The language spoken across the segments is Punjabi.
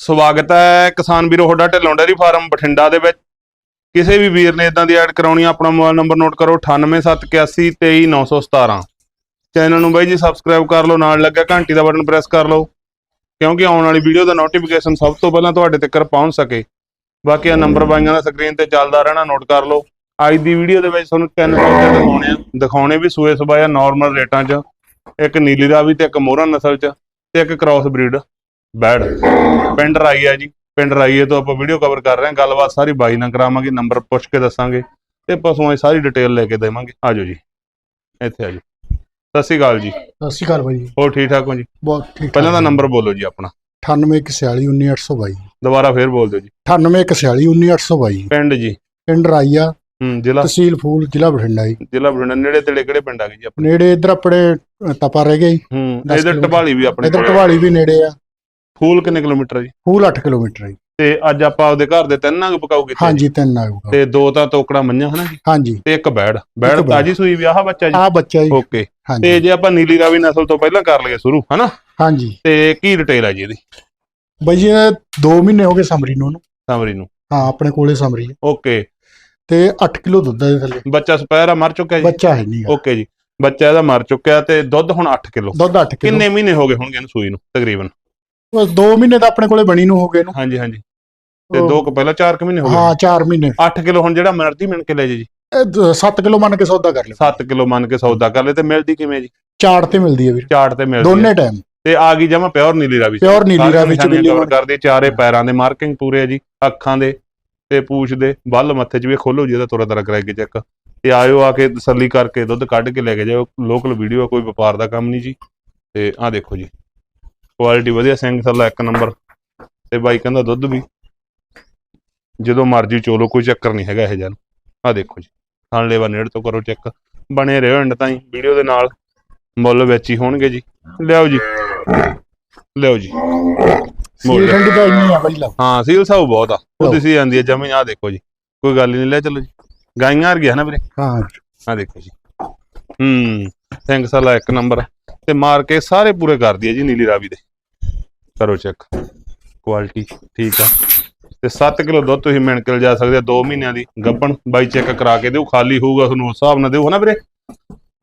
ਸਵਾਗਤ ਹੈ ਕਿਸਾਨ ਵੀਰੋ ਤੁਹਾਡਾ ਢਿੱਲੋਂ ਡੇਅਰੀ ਫਾਰਮ ਬਠਿੰਡਾ ਦੇ ਵਿੱਚ। ਕਿਸੇ ਵੀ ਵੀਰ ਨੇ ਇਦਾਂ ਦੀ ਐਡ ਕਰਾਉਣੀ ਆ, ਆਪਣਾ ਮੋਬਾਈਲ ਨੰਬਰ ਨੋਟ ਕਰੋ 9871823917 ਚੈਨਲ ਨੂੰ ਬਾਈ ਜੀ ਸਬਸਕ੍ਰਾਈਬ ਕਰ ਲਓ, ਨਾਲ ਲੱਗਾ ਘੰਟੀ ਦਾ ਬਟਨ ਪ੍ਰੈਸ ਕਰ ਲਓ, ਕਿਉਂਕਿ ਆਉਣ ਵਾਲੀ ਵੀਡੀਓ ਦਾ ਨੋਟੀਫਿਕੇਸ਼ਨ ਸਭ ਤੋਂ ਪਹਿਲਾਂ ਤੁਹਾਡੇ ਤੱਕ ਪਹੁੰਚ ਸਕੇ। ਬਾਕੀ ਆ ਨੰਬਰ ਬਾਈਆਂ ਦਾ ਸਕਰੀਨ ਤੇ ਚੱਲਦਾ ਰਹਿਣਾ ਨੋਟ ਕਰ ਲਓ। ਅੱਜ ਦੀ ਵੀਡੀਓ ਦੇ ਵਿੱਚ ਤੁਹਾਨੂੰ ਤਿੰਨ ਬੱਚੇ ਦਿਖਾਉਣੇ ਆ ਦਿਖਾਉਣੇ ਵੀ ਸੂਏ ਸਬਾਇਆ ਨਾਰਮਲ ਰੇਟਾਂ 'ਚ, ਇੱਕ ਨੀਲੀ ਰਾਵੀ ਤੇ ਇੱਕ ਮੋਹਰਾ ਨਸਲ 'ਚ ਤੇ ਇੱਕ ਕ੍ਰਾਸ ਬਰੀਡ ਬੈੜ ਪਿੰਡ ਰਾਈ ਹੈ ਜੀ। ਪਿੰਡ ਰਾਈਏ ਤੋਂ ਆਪਾਂ ਵੀਡੀਓ ਕਵਰ ਕਰ ਰਹੇ ਹਾਂ। ਗੱਲਬਾਤ ਸਾਰੀ ਬਾਈ ਨਾਲ ਕਰਾਵਾਂਗੇ ਨੰਬਰ ਪੁੱਛ ਕੇ ਦੱਸਾਂਗੇ। ਤੇ ਪਸ਼ੂਆਂ ਦੀ ਸਾਰੀ ਡਿਟੇਲ ਲੈ ਕੇ ਦੇਵਾਂਗੇ। ਆਜੋ ਜੀ। ਇੱਥੇ ਆਜੋ ਸਤਿ ਸ਼੍ਰੀ ਅਕਾਲ ਜੀ। ਸਤਿ ਸ਼੍ਰੀ ਅਕਾਲ ਬਾਈ ਹੋਰ ਠੀਕ ਠਾਕ ਹੋ ਜੀ? ਬਹੁਤ ਠੀਕ ਪਹਿਲਾਂ ਦਾ ਨੰਬਰ ਬੋਲੋ ਜੀ ਆਪਣਾ। 9814191822 ਦੁਬਾਰਾ ਫੇਰ ਬੋਲ ਦਿਓ ਜੀ। 9814191822 ਪਿੰਡ ਜੀ। ਪਿੰਡ ਰਾਈਆ। ਹੂੰ ਜ਼ਿਲ੍ਹਾ। ਤਹਿਸੀਲ ਫੂਲ ਜ਼ਿਲ੍ਹਾ ਬਠਿੰਡਾ ਜੀ। ਜ਼ਿਲ੍ਹਾ ਬਠਿੰਡਾ। ਨੇੜੇ ਤੇੜੇ ਕਿਹੜੇ ਪਿੰਡ ਆ ਗਏ ਜੀ ਆਪਣੇ? ਨੇੜੇ ਇਧਰ ਆਪਣੇ ਤਪਾ ਰਹਿ ਜੀ। ਹੂੰ ਇਧਰ। ਟਪਾਲੀ ਵੀ ਆਪਣੇ ਇਧਰ। ਢਵਾਲੀ ਵੀ ਨੇੜੇ ਆ। ਫੂਲ ਕਿੰਨੇ ਕਿਲੋਮੀਟਰ ਆ ਜੀ? ਫੂਲ 8 ਕਿਲੋਮੀਟਰ ਹੈ ਜੀ। ਤੇ ਅੱਜ ਆਪਾਂ ਆਪਦੇ ਘਰ ਦੇ ਤਿੰਨ ਨੰਗ ਪਕਾਉ ਕੀਤੇ? ਹਾਂਜੀ ਤਿੰਨ ਆਊਗਾ ਤੇ ਦੋ ਤਾਂ ਤੋਕੜਾ ਮੰਨਿਆ ਹਨਾ ਜੀ? ਹਾਂਜੀ। ਤੇ ਇੱਕ ਬੈੜ। ਬੈੜ ਬੈੜ। ਤਾਜੀ ਸੂਈ ਵੀ ਆਹ ਬੱਚਾ ਜੀ? ਆ ਬੱਚਾ ਜੀ। ਓਕੇ ਤੇ ਹਾਂਜੀ ਜੇ ਆਪਾਂ ਨੀਲੀ ਰਾਵੀ ਨਸਲ ਤੋਂ ਪਹਿਲਾਂ ਕਰ ਲਈਏ ਸ਼ੁਰੂ ਹਨਾ? ਹਾਂਜੀ। ਤੇ ਕੀ ਡਿਟੇਲ ਆ ਜੀ ਇਹਦੀ? ਬਾਈ ਜੀ 2 ਮਹੀਨੇ ਹੋ ਗਏ ਸਮਰੀ ਨੂੰ ਉਹਨੂੰ। ਸਮਰੀ ਨੂੰ। ਹਾਂ ਆਪਣੇ ਕੋਲੇ ਸਮਰੀ ਹੈ ਓਕੇ ਤੇ 8 ਕਿਲੋ ਦੁੱਧ ਹੈ ਇਹਦੇ ਥੱਲੇ। ਬੱਚਾ ਸਪੈਰਾ ਮਰ ਚੁੱਕਿਆ ਜੀ? ਬੱਚਾ ਹੈ ਨਹੀਂ ਓਕੇ ਜੀ। ਬੱਚਾ ਇਹਦਾ ਮਰ ਚੁੱਕਿਆ ਤੇ ਦੁੱਧ ਹੁਣ 8 ਕਿਲੋ। ਦੁੱਧ 8 ਕਿਲੋ। ਕਿੰਨੇ ਮਹੀਨੇ ਹੋ ਗਏ ਹੋਣਗੇ ਇਹਨੂੰ ਸੂਈ ਨੂੰ ਤਕਰੀਬਨ? ਬਸ 2 ਮਹੀਨੇ ਤਾਂ ਆਪਣੇ ਕੋਲੇ ਬਣੀ ਨੂੰ ਹੋ ਗਏ ਨੂੰ ਹਾਂਜੀ ਹਾਂਜੀ। ਤੇ ਦੋ ਕੁ ਪਹਿਲਾਂ 4 ਕੁ ਮਹੀਨੇ ਹੋ ਹਾਂ ਗਏ 4 ਮਹੀਨੇ। 8 ਕਿਲੋ ਹੁਣ ਜਿਹੜਾ ਮਰਜ਼ੀ ਮਿਣ ਕੇ ਲੈ ਜੇ। ਜੀ 7 ਕਿਲੋ ਮੰਨ ਕੇ ਸੌਦਾ ਕਰ ਲਿਓ। 7 ਕਿਲੋ ਮੰਨ ਕੇ ਸੌਦਾ ਕਰ ਲੈ ਤੇ ਮਿਲਦੀ ਕਿਵੇਂ ਜੀ? ਚਾਰ ਤੇ ਮਿਲਦੀ ਹੈ ਵੀਰ। ਚਾਟ ਤੇ ਮਿਲਦੀ ਦੋਨੇ ਹੈ। ਟਾਈਮ ਤੇ ਆ ਗਈ ਜਮਾ ਪਿਓਰ ਨੀਲੀ ਰਾਵੀ ਪਿਓਰ ਨੀਲੀ ਰਾਵੀ ਚ ਬਿੱਲੀ ਕਵਰ ਕਰਦੇ ਚਾਰੇ ਪੈਰਾਂ ਦੇ ਮਾਰਕਿੰਗ ਪੂਰੇ ਆ ਜੀ ਅੱਖਾਂ ਦੇ ਤੇ ਪੂਛ ਦੇ ਬੱਲ ਮੱਥੇ 'ਚ ਵੀ ਖੋਲੋ ਜੀ ਇਹਦਾ ਤੁਰਾ ਤਰਾ ਕਰਾਈ ਕੇ ਚੈੱਕ ਤੇ ਆਇਓ ਆ ਕੇ ਤਸੱਲੀ ਕਰਕੇ ਦੁੱਧ ਕੱਢ ਕੇ ਲੈ ਕੇ ਜਾਓ ਲੋਕਲ ਵੀਡੀਓ ਕੋਈ ਵਪਾਰ ਦਾ ਕੰਮ ਨਹੀਂ ਜੀ। ਤੇ ਆਹ ਦੇਖੋ ਜੀ। ਕੁਆਲਿਟੀ ਵਧੀਆ ਸਿੰਘ ਥੱਲਾ ਇੱਕ ਨੰਬਰ ਤੇ ਬਾਈ ਕਹਿੰਦਾ ਦੁੱਧ ਵੀ। ਜਦੋਂ ਮਰਜ਼ੀ ਚੋਲੋ ਕੋਈ ਚੱਕਰ ਨਹੀਂ ਹੈਗਾ ਇਹ ਜਿਹਾ ਆਹ ਦੇਖੋ ਜੀ ਥਣ ਲੇਵਾ ਨੇੜ ਤੋਂ ਕਰੋ ਚੈੱਕ। ਬਣੇ ਰਹੋ ਐਂਡ ਤਾਈਂ ਵੀਡੀਓ ਦੇ ਨਾਲ। ਮੁੱਲ ਵਿੱਚ ਹੀ ਹੋਣਗੇ ਜੀ। ਲਿਆਓ ਜੀ। ਲਿਆਓ ਜੀ। ਸੀਲ ਠੰਡੀ ਤਾਂ ਇੰਨੀ ਆ ਬਾਈ ਲਾ ਹਾਂ ਸੀਲ ਸਾਊ ਬਹੁਤ ਆ। ਉਹ ਲਓ। ਦਿਸੀ ਜਾਂਦੀ ਹੈ ਜਮੇ ਆ ਦੇਖੋ ਜੀ। ਕੋਈ ਗੱਲ ਨਹੀਂ ਲੈ ਚਲੋ ਜੀ। ਗਾਈਆਂ ਵਰਗੀਆਂ ਨਾ ਵੀਰੇ? ਹਾਂ। ਆ ਦੇਖੋ ਜੀ। ਹੂੰ ਸਿੰਘ ਸਾਲਾ ਇੱਕ ਨੰਬਰ ਤੇ ਮਾਰ ਕੇ ਸਾਰੇ ਪੂਰੇ ਕਰਦੀ ਹੈ ਜੀ ਨੀਲੀ ਰਾਵੀ ਦੇ। ਕਰੋ ਚੈੱਕ ਕੁਆਲਿਟੀ ਠੀਕ ਆ। ਤੇ 7 ਕਿਲੋ ਦੁੱਧ ਤੁਸੀਂ ਮਿਣ ਕੇ ਲਿਜਾ ਸਕਦੇ ਆ 2 ਮਹੀਨਿਆਂ ਦੀ। ਗੱਬਣ ਬਾਈ ਚੈੱਕ ਕਰਾ ਕੇ ਦਿਓ ਖਾਲੀ ਹੋਊਗਾ ਤੁਹਾਨੂੰ ਉਸ ਹਿਸਾਬ ਨਾਲ ਦਿਓ ਹਨਾ ਵੀਰੇ?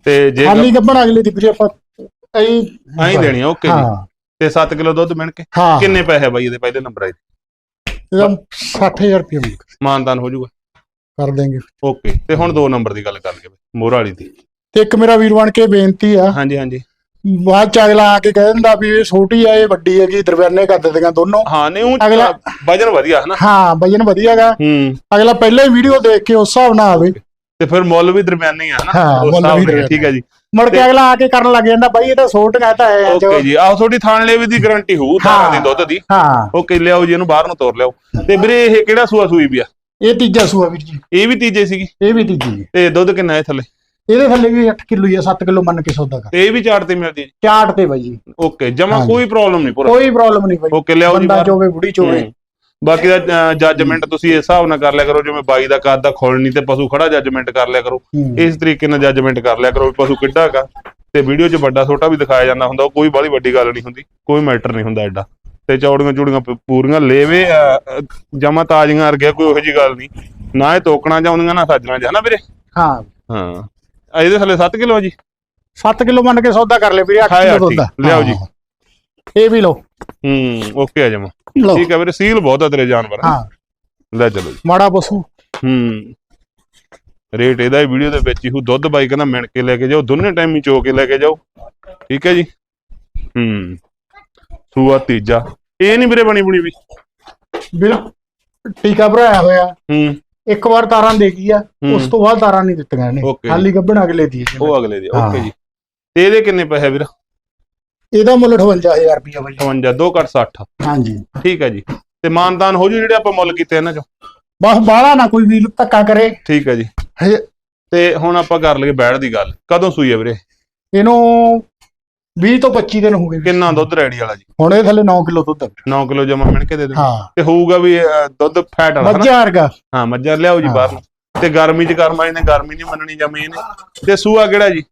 ਤੇ ਜੇ ਖਾਲੀ ਗੱਬਣ ਅਗਲੇ ਦੀ ਵੀਰੇ ਆਪਾਂ ਐਂ ਐਂ ਦੇਣੀ ਆ ਓਕੇ ਜੀ। ਤੇ 7 ਕਿਲੋ ਦੁੱਧ ਮਿਣ ਕੇ? ਕਿੰਨੇ ਪੈਸੇ ਬਾਈ ਇਹਦੇ? ਪਹਿਲੇ ਨੰਬਰ ਆਏ ਇਹਦਾ 60000 ਰੁਪਏ ਮਿਲ ਮਾਨਦਾਨ ਹੋ ਜਾਊਗਾ। ਕਰ ਦੇਂਗੇ ਓਕੇ ਤੇ ਹੁਣ ਦੋ ਨੰਬਰ ਦੀ ਗੱਲ ਕਰ ਲਈਏ ਮੋਹਰ ਵਾਲੀ ਦੀ। ਤੇ ਇੱਕ ਮੇਰਾ ਵੀਰ ਬਣ ਕੇ ਬੇਨਤੀ ਆ ਹਾਂਜੀ ਹਾਂਜੀ। ਬਾਅਦ ਚ ਅਗਲਾ ਆ ਕੇ ਕਹਿ ਦਿੰਦਾ ਵੀ ਇਹ ਛੋਟੀ ਆ ਇਹ ਵੱਡੀ ਹੈਗੀ ਦਰਮਿਆਨੇ ਕਰ ਦਿੰਦੀਆਂ ਦੋਨੋਂ। ਹਾਂ ਨਹੀਂ ਉਹ ਅਗਲਾ- ਵਜਨ ਵਧੀਆ ਹੈ ਨਾ। ਹਾਂ ਵਜਨ ਵਧੀਆਗਾ ਹੂੰ। ਅਗਲਾ ਪਹਿਲਾਂ ਹੀ ਵੀਡੀਓ ਦੇਖ ਕੇ ਉਸ ਹਿਸਾਬ ਨਾਲ ਆਵੇ। ਤੇ ਫਿਰ ਮੁੱਲ ਵੀ ਦਰਮਿਆਨੇ ਆ ਨਾ। ਹਾਂ, ਉਸ ਮੁੱਲ ਹਿਸਾਬ ਵੀ ਨਾਲ, ਦਰਮਿਆਨੇ। ਠੀਕ ਹੈ ਜੀ। ਮੁੜ ਕੇ ਅਗਲਾ ਆ ਕੇ ਕਰਨ ਲੱਗ ਜਾਂਦਾ ਬਾਈ ਇਹ ਤਾਂ ਛੋਟੀਆਂ ਤਾਂ ਹੈ ਓਕੇ ਜੀ। ਆਹ ਤੁਹਾਡੀ ਥਾਣ ਲੇਵੇ ਦੀ ਗਾਰੰਟੀ ਹੋਊ ਥਾਣਾ ਦੀ ਹਾਂ। ਦੁੱਧ ਦੀ। ਹਾਂ। ਓਕੇ ਲਿਆਓ ਜੀ ਇਹਨੂੰ ਬਾਹਰ ਨੂੰ ਤੋਰ ਲਿਆਓ। ਤੇ ਵੀਰੇ ਇਹ ਕਿਹੜਾ ਸੂਆ ਸੂਈ ਪਿਆ ਇਹ ਤੀਜਾ ਸੂਆ ਵੀਰ ਜੀ। ਇਹ ਵੀ ਤੀਜੇ ਸੀਗੀ? ਇਹ ਵੀ ਤੀਜੀ। ਹੈ। ਤੇ ਦੁੱਧ ਕਿੰਨਾ ਹੈ ਥੱਲੇ? ਇਹਦੇ ਥੱਲੇ ਵੀ 8 ਕਿਲੋ ਹੀ ਆ 7 ਕਿਲੋ ਮੰਨ ਕੇ ਸੌਦਾ ਕਰ। ਤੇ ਇਹ ਵੀ ਚਾਰ ਤੇ ਮਿਲਦੀ ਹੈ ਚਾਟ ਤੇ ਬਾਈ ਜੀ। ਓਕੇ ਜਮਾ ਹਾਂਜੀ। ਕੋਈ ਪ੍ਰੋਬਲਮ ਨਹੀਂ ਪੂਰਾ। ਕੋਈ ਪ੍ਰੋਬਲਮ ਨਹੀਂ ਬਾਈ। ਓਕੇ ਲਿਆਓ ਜੀ ਬੰਦਾ ਬਾਹਰ। ਚੋਵੇ ਬੁੜੀ ਚੋਵੇ ਹੂੰ। ਬਾਕੀ ਦਾ ਜੱਜਮੈਂਟ ਤੁਸੀਂ ਇਸ ਹਿਸਾਬ ਨਾਲ ਕਰ ਲਿਆ ਕਰੋ ਜਿਵੇਂ ਬਾਈ ਦਾ ਕੱਦ ਦਾ ਖੋਲਣੀ ਤੇ ਪਸ਼ੂ ਖੜਾ ਜੱਜਮੈਂਟ ਕਰ ਲਿਆ ਕਰੋ। ਹੂੰ। ਇਸ ਤਰੀਕੇ ਨਾਲ ਜੱਜਮੈਂਟ ਕਰ ਲਿਆ ਕਰੋ ਵੀ ਪਸ਼ੂ ਕਿੱਡਾ ਹੈਗਾ। ਤੇ ਵੀਡੀਓ 'ਚ ਵੱਡਾ ਛੋਟਾ ਵੀ ਦਿਖਾਇਆ ਜਾਂਦਾ ਹੁੰਦਾ ਉਹ ਕੋਈ ਬਾਹਲੀ ਵੱਡੀ ਗੱਲ ਨਹੀਂ ਹੁੰਦੀ ਕੋਈ ਮੈਟਰ ਨਹੀਂ ਹੁੰਦਾ ਐਡਾ। ਤੇ ਚੌੜੀਆਂ ਚੂੜੀਆਂ ਪ- ਪੂਰੀਆਂ ਲੇਵੇ ਜਮਾ ਤਾਜ਼ੀਆਂ ਵਰਗਿਆ ਕੋਈ ਉਹੋ ਜੀ ਗੱਲ ਨਹੀਂ। ਨਾ ਇਹ ਤੋਕਣਾ ਚਾਹੁੰਦੀਆਂ ਨਾ ਸੱਜਣਾ ਜਾਂ ਨਾ ਵੀਰੇ? ਹਾਂ। ਹਾਂ। ਇਹਦੇ ਥੱਲੇ 7 ਕਿਲੋ ਜੀ? 7 ਕਿਲੋ ਮੰਨ ਕੇ ਸੌਦਾ ਕਰ ਲੈ ਵੀਰੇ 8 ਹਾਏ ਕਿਲੋ ਆ। ਲਿਆਓ ਜੀ। ਇਹ ਵੀ ਲਓ। ਹੂੰ ਓਕੇ ਆ ਜਮਾ। ਠੀਕ ਹੈ ਵੀਰੇ ਸੀਲ ਬਹੁਤ ਆ ਤੇਰੇ ਜਾਨਵਰ। ਹਾਂ। ਲੈ ਚਲੋ ਜੀ। ਮਾੜਾ ਪਸ਼ੂ ਹੂੰ। ਰੇਟ ਇਹਦਾ ਹੀ ਵੀਡੀਓ ਦੇ ਵਿੱਚ ਹੀ ਹੂ ਦੁੱਧ ਬਾਈ ਕਹਿੰਦਾ ਮਿਣ ਕੇ ਲੈ ਕੇ ਜਾਓ ਦੋਨੇ ਟਾਈਮ ਹੀ ਚੋ ਕੇ ਲੈ ਕੇ ਜਾਓ। ਠੀਕ ਹੈ ਜੀ? ਹੂੰ। ਸੂਆ ਤੀਜਾ। ਇਹ ਨਹੀਂ ਵੀਰੇ ਬਣੀ ਬੁਣੀ ਵੀ। ਵੀਰ ਟੀਕਾ ਭਰਾਇਆ ਹੋਇਆ। ਹੂੰ। ਇੱਕ ਵਾਰ ਤਾਰਾਂ ਦੇ ਗਈ ਆ। ਉਸ ਤੋਂ ਬਾਅਦ ਤਾਰਾਂ ਨਹੀਂ ਦਿੱਤੀਆਂ ਇਹਨੇ। Okay ਖਾਲੀ ਗੱਭਣ ਅਗਲੇ ਦੀ ਹੈ। ਉਹ ਅਗਲੇ ਦੀ ਹਾਂ। ਓਕੇ ਜੀ। ਤੇ ਇਹਦੇ ਕਿੰਨੇ ਪੈਸੇ ਵੀਰ? ਇਹਦਾ ਮੁੱਲ 58000 ਰੁਪਏ ਬਾਈ। 52 2 ਘੱਟ 60 ਹਾਂਜੀ। ਠੀਕ ਹੈ ਜੀ। ਤੇ ਮਾਨਦਾਨ ਹੋ ਜੂ ਜਿਹੜੇ ਆਪਾਂ ਮੁੱਲ ਕੀਤੇ ਇਹਨਾਂ ਚੋਂ? ਬਸ ਬਾਹਲਾ ਨਾ ਕੋਈ ਵੀਰ ਧੱਕਾ ਕਰੇ। ਠੀਕ ਹੈ ਜੀ। ਹਜੇ ਤੇ ਹੁਣ ਆਪਾਂ ਕਰ ਲਈਏ ਬੈੜ ਦੀ ਗੱਲ। ਕਦੋਂ ਸੂਈ ਹੈ ਵੀਰੇ? ਇਹਨੂੰ 20 ਤੋਂ 25 ਦਿਨ ਹੋ ਗਏ। ਕਿੰਨਾ ਦੁੱਧ ਰੈਡੀ ਵਾਲਾ ਜੀ? ਹੁਣ ਇਹ ਥੱਲੇ 9 ਕਿਲੋ ਦੁੱਧ ਆ। ਵੀਰ। 9 ਕਿਲੋ ਜਮਾ ਮਿਣ ਕੇ ਦੇ ਦੇ ਹਾਂ। ਤੇ ਹੋਊਗਾ ਵੀ ਅਹ, ਦੁੱਧ ਫੈਟ ਵਾਲਾ ਹਨਾ? ਮੱਝਾਂ ਵਰਗਾ। ਹਾਂ ਮੱਝਾਂ ਲਿਆਓ ਜੀ। ਬਾਹਰ ਨੂੰ। ਤੇ ਗਰਮੀ ਚ ਕਰਮਾ ਇਹਨੇ ਗਰਮੀ ਨਹੀਂ ਮੰਨਣੀ ਜਮੇ ਇਹਨੇ ਤੇ ਸੂਆ ਕਿਹੜਾ ਜੀ?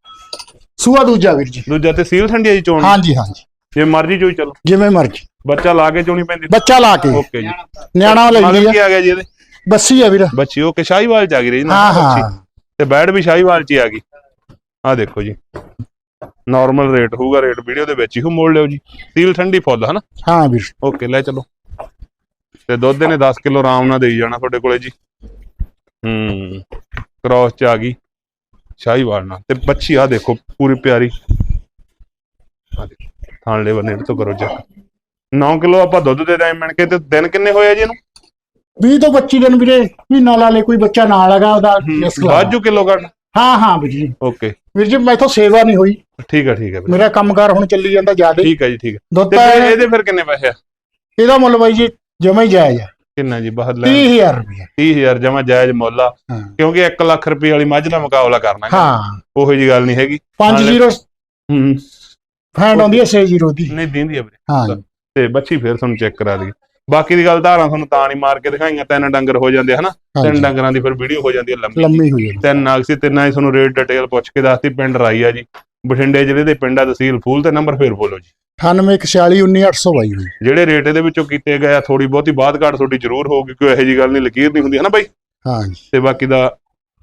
ਸੂਆ ਦੂਜਾ ਵੀਰ ਜੀ। ਦੂਜਾ ਤੇ ਸੀਲ ਠੰਡੀ ਆ ਜੀ ਚੋਣ? ਹਾਂਜੀ ਹਾਂਜੀ। ਜੇ ਮਰਜ਼ੀ ਚੋਈ ਚਲੋ। ਜਿਵੇਂ ਮਰਜ਼ੀ। ਬੱਚਾ ਲਾ ਕੇ ਚੋਣੀ ਪੈਂਦੀ? ਬੱਚਾ ਲਾ ਕੇ। ਓਕੇ ਜੀ। ਨਿਆਣਾ ਲਈ ਮਗਰ ਆ। ਕੀ ਆ ਗਿਆ ਜੀ ਇਹਦੇ? ਬੱਸੀ ਆ ਵੀਰ। ਬੱਚੀ ਓਕੇ ਸ਼ਾਹੀਵਾਲ ਚ ਆ ਗਈ ਰਹੀ ਨਾ। ਹਾਂ ਬੱਚੀ। ਤੇ ਬੈਡ ਵੀ ਸ਼ਾਹੀਵਾਲ ਚ ਹੀ ਆ ਗਈ। ਆ ਦੇਖੋ ਜੀ। ਨਾਰਮਲ ਰੇਟ ਹੋਊਗਾ ਰੇਟ ਵੀਡੀਓ ਦੇ ਵਿੱਚ ਹੀ ਹੋ ਮੋੜ ਲਿਓ ਜੀ। ਸੀਲ ਠੰਡੀ ਫੁੱਲ ਹਨਾ? ਹਾਂ ਵੀਰ। ਓਕੇ ਲੈ ਚਲੋ। ਤੇ ਦੁੱਧ ਨੇ 10 ਕਿਲੋ ਆਰਾਮ ਨਾਲ ਦੇਈ ਜਾਣਾ ਤੁਹਾਡੇ ਕੋਲੇ ਜੀ। ਹੂੰ ਕ੍ਰਾਸ ਚ ਆ ਗਈ। ਸ਼ਾਹੀਵਾਲ ਨਾਲ। ਤੇ ਬੱਚੀ ਆ ਦੇਖੋ ਪੂਰੀ ਪਿਆਰੀ। ਆ ਦੇਖੋ ਥਾਣ ਲੈ ਬੰਨੇ ਤੋਂ ਕਰੋ ਚੈੱਕ। 9 ਕਿਲੋ ਆਪਾਂ ਦੁੱਧ ਦੇ ਦਾਂ ਮਿਣ ਕੇ ਤੇ ਦਿਨ ਕਿੰਨੇ ਹੋਏ ਆ ਜੀ ਇਹਨੂੰ? 20 ਤੋਂ 25 ਦਿਨ ਵੀਰੇ। ਮਹੀਨਾ ਲਾ ਲੇ ਕੋਈ ਬੱਚਾ ਨਾਲ ਲਗਾ ਉਹਦਾ। ਬਾਜੂ ਕਿਲੋ ਕੱਢ। ਹਾਂ ਹਾਂ ਵੀਰ ਜੀ। ਓਕੇ ਵੀਰ ਜੀ ਮੈਥੋਂ ਸੇਵਾ ਨਹੀਂ ਹੋਈ। ਠੀਕ ਆ ਠੀਕ ਵੀਰੇ। ਮੇਰਾ ਕੰਮਕਾਰ ਹੁਣ ਚੱਲੀ ਜਾਂਦਾ ਜ਼ਿਆਦਾ। ਠੀਕ ਆ ਜੀ ਠੀਕ ਦੁੱਧ ਤੇ ਫਿਰ ਇਹਦੇ ਫਿਰ ਕਿੰਨੇ ਪੈਸੇ ਆ? ਇਹਦਾ ਮੁੱਲ ਬਾਈ ਜੀ ਜਮਾ ਹੀ ਜਾਇਜ਼ ਆ। ਕਿੰਨਾ ਜੀ ਬਾਹਰ ਲੈ 30000 ਰੁਪਏ 30000 ਜਮਾ ਜਾਇਜ਼ ਮੁੱਲ ਆ। ਹਾਂ। ਕਿਉਂਕਿ 1 ਲੱਖ ਰੁਪਏ ਵਾਲੀ ਮੱਝ ਦਾ ਮੁਕਾਬਲਾ ਕਰਨਾ ਹੈ ਹਾਂ। ਉਹੋ ਜੀ ਗੱਲ ਨਹੀਂ ਹੈਗੀ। 50 ਹੂੰ। ਫੈਂਡ ਆਉਂਦੀ ਹੈ 60 ਦੀ। ਨਹੀਂ ਦਿੰਦੀ ਆ ਵੀਰੇ। ਹਾਂ। ਤੇ ਬੱਚੀ ਫਿਰ ਤੁਹਾਨੂੰ ਚੈੱਕ ਕਰਾ ਦਈਏ ਬਾਕੀ ਦੀ ਗੱਲ ਧਾਰਾਂ ਤੁਹਾਨੂੰ ਤਾਂ ਨਹੀਂ ਮਾਰ ਕੇ ਦਿਖਾਈਆਂ ਤਿੰਨ ਡੰਗਰ ਹੋ ਜਾਂਦੇ ਹਨਾ? ਤਿੰਨ। ਡੰਗਰਾਂ ਦੀ ਫਿਰ ਵੀਡੀਓ ਹੋ ਜਾਂਦੀ ਹੈ ਲੰਮੀ। ਹੈ ਤਿੰਨ ਨਾਗ ਸੀ ਤਿੰਨਾਂ ਦੀ ਤੁਹਾਨੂੰ ਰੇਟ ਡਿਟੇਲ ਪੁੱਛ ਕੇ ਦੱਸਤੀ ਪਿੰਡ ਰਾਈ ਆ ਜੀ। ਬਠਿੰਡੇ ਜ਼ਿਲ੍ਹੇ ਦੇ ਪਿੰਡ ਤਹਿਸੀਲ ਫੂਲ ਤੇ ਨੰਬਰ ਫੇਰ ਬੋਲੋ ਜੀ। 9814191822 ਹੋਈ। ਜਿਹੜੇ ਰੇਟ ਇਹਦੇ ਵਿੱਚੋਂ ਕੀਤੇ ਗਏ ਆ ਥੋੜੀ ਬਹੁਤੀ ਬਾਤ ਘਾਟ ਤੁਹਾਡੀ ਜ਼ਰੂਰ ਹੋਊਗੀ ਕੋਈ ਇਹੋ ਜੀ ਗੱਲ ਨਹੀਂ ਲਕੀਰ ਨਹੀਂ ਹੁੰਦੀ ਹਨਾ ਬਾਈ? ਹਾਂ ਤੇ ਬਾਕੀ ਦਾ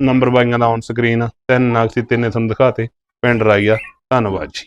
ਨੰਬਰ ਬਾਈਆਂ ਦਾ ਔਨ ਸਕਰੀਨ ਤਿੰਨ ਨਾਗ ਸੀ ਤਿੰਨੇ ਤੁਹਾਨੂੰ ਦਿਖਾਤੇ ਪਿੰਡ ਰਾਈ ਆ ਧੰਨਵਾਦ ਜੀ।